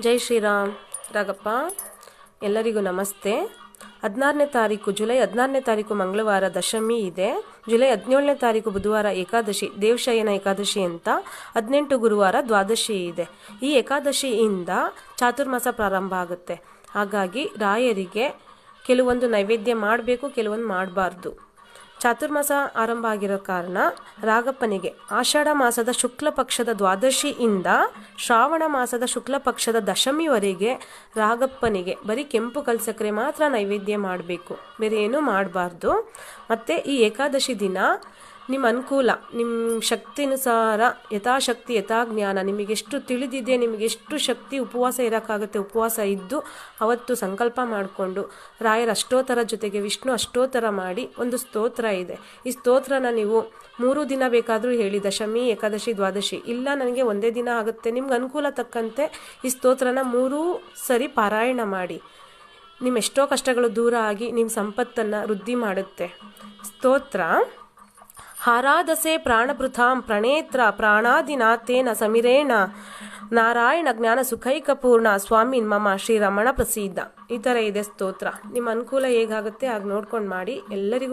ಜೈ ಶ್ರೀರಾಮ್. ರಾಗಪ್ಪ, ಎಲ್ಲರಿಗೂ ನಮಸ್ತೆ. ಹದಿನಾರನೇ ತಾರೀಕು, ಜುಲೈ ಹದಿನಾರನೇ ತಾರೀಕು ಮಂಗಳವಾರ ದಶಮಿ ಇದೆ. ಜುಲೈ ಹದಿನೇಳನೇ ತಾರೀಕು ಬುಧವಾರ ಏಕಾದಶಿ, ದೇವಶಯನ ಏಕಾದಶಿ ಅಂತ ಹದಿನೆಂಟು ಗುರುವಾರ ದ್ವಾದಶಿ ಇದೆ. ಈ ಏಕಾದಶಿಯಿಂದ ಚಾತುರ್ಮಾಸ ಪ್ರಾರಂಭ ಆಗುತ್ತೆ. ಹಾಗಾಗಿ ರಾಯರಿಗೆ ಕೆಲವೊಂದು ನೈವೇದ್ಯ ಮಾಡಬೇಕು, ಕೆಲವೊಂದು ಮಾಡಬಾರ್ದು. ಚಾತುರ್ಮಾಸ ಆರಂಭ ಆಗಿರೋ ಕಾರಣ ರಾಗಪ್ಪನಿಗೆ ಆಷಾಢ ಮಾಸದ ಶುಕ್ಲ ಪಕ್ಷದ ದ್ವಾದಶಿಯಿಂದ ಶ್ರಾವಣ ಮಾಸದ ಶುಕ್ಲ ಪಕ್ಷದ ದಶಮಿವರೆಗೆ ರಾಗಪ್ಪನಿಗೆ ಬರೀ ಕೆಂಪು ಕಲ್ಸಕ್ರೆ ಮಾತ್ರ ನೈವೇದ್ಯ ಮಾಡಬೇಕು. ಬೇರೆ ಏನೂ ಮಾಡಬಾರ್ದು. ಮತ್ತು ಈ ಏಕಾದಶಿ ದಿನ ನಿಮ್ಮ ಅನುಕೂಲ ನಿಮ್ಮ ಶಕ್ತಿನುಸಾರ ಯಥಾಶಕ್ತಿ, ಯಥಾಜ್ಞಾನ ನಿಮಗೆಷ್ಟು ತಿಳಿದಿದೆ, ನಿಮಗೆಷ್ಟು ಶಕ್ತಿ ಉಪವಾಸ ಇರೋಕ್ಕಾಗುತ್ತೆ, ಉಪವಾಸ ಇದ್ದು ಅವತ್ತು ಸಂಕಲ್ಪ ಮಾಡಿಕೊಂಡು ರಾಯರ ಅಷ್ಟೋತ್ತರ ಜೊತೆಗೆ ವಿಷ್ಣು ಅಷ್ಟೋತ್ತರ ಮಾಡಿ ಒಂದು ಸ್ತೋತ್ರ ಇದೆ. ಈ ಸ್ತೋತ್ರನ ನೀವು ಮೂರು ದಿನ ಬೇಕಾದರೂ ಹೇಳಿ, ದಶಮಿ, ಏಕಾದಶಿ, ದ್ವಾದಶಿ, ಇಲ್ಲ ನನಗೆ ಒಂದೇ ದಿನ ಆಗುತ್ತೆ, ನಿಮ್ಗೆ ಅನುಕೂಲ ತಕ್ಕಂತೆ ಈ ಸ್ತೋತ್ರನ ಮೂರೂ ಸರಿ ಪಾರಾಯಣ ಮಾಡಿ. ನಿಮ್ಮೆಷ್ಟೋ ಕಷ್ಟಗಳು ದೂರ ಆಗಿ ನಿಮ್ಮ ಸಂಪತ್ತನ್ನು ವೃದ್ಧಿ ಮಾಡುತ್ತೆ. ಸ್ತೋತ್ರ ಹಾರಾದಸೆ ಪ್ರಾಣಭೃತಾಂ ಪ್ರಣೇತ್ರ ಪ್ರಾಣಾದಿನಾಥೇನ ಸಮಿರೇಣ. ನಾರಾಯಣ ಜ್ಞಾನ ಸುಖೈಕಪೂರ್ಣ. ಸ್ವಾಮಿನ್ ಮಮ ಶ್ರೀರಮಣ ಪ್ರಸಿದ್ಧ. ಈ ಇದೆ ಸ್ತೋತ್ರ. ನಿಮ್ಮ ಅನುಕೂಲ ಹೇಗಾಗುತ್ತೆ ಹಾಗೆ ನೋಡ್ಕೊಂಡು ಮಾಡಿ. ಎಲ್ಲರಿಗೂ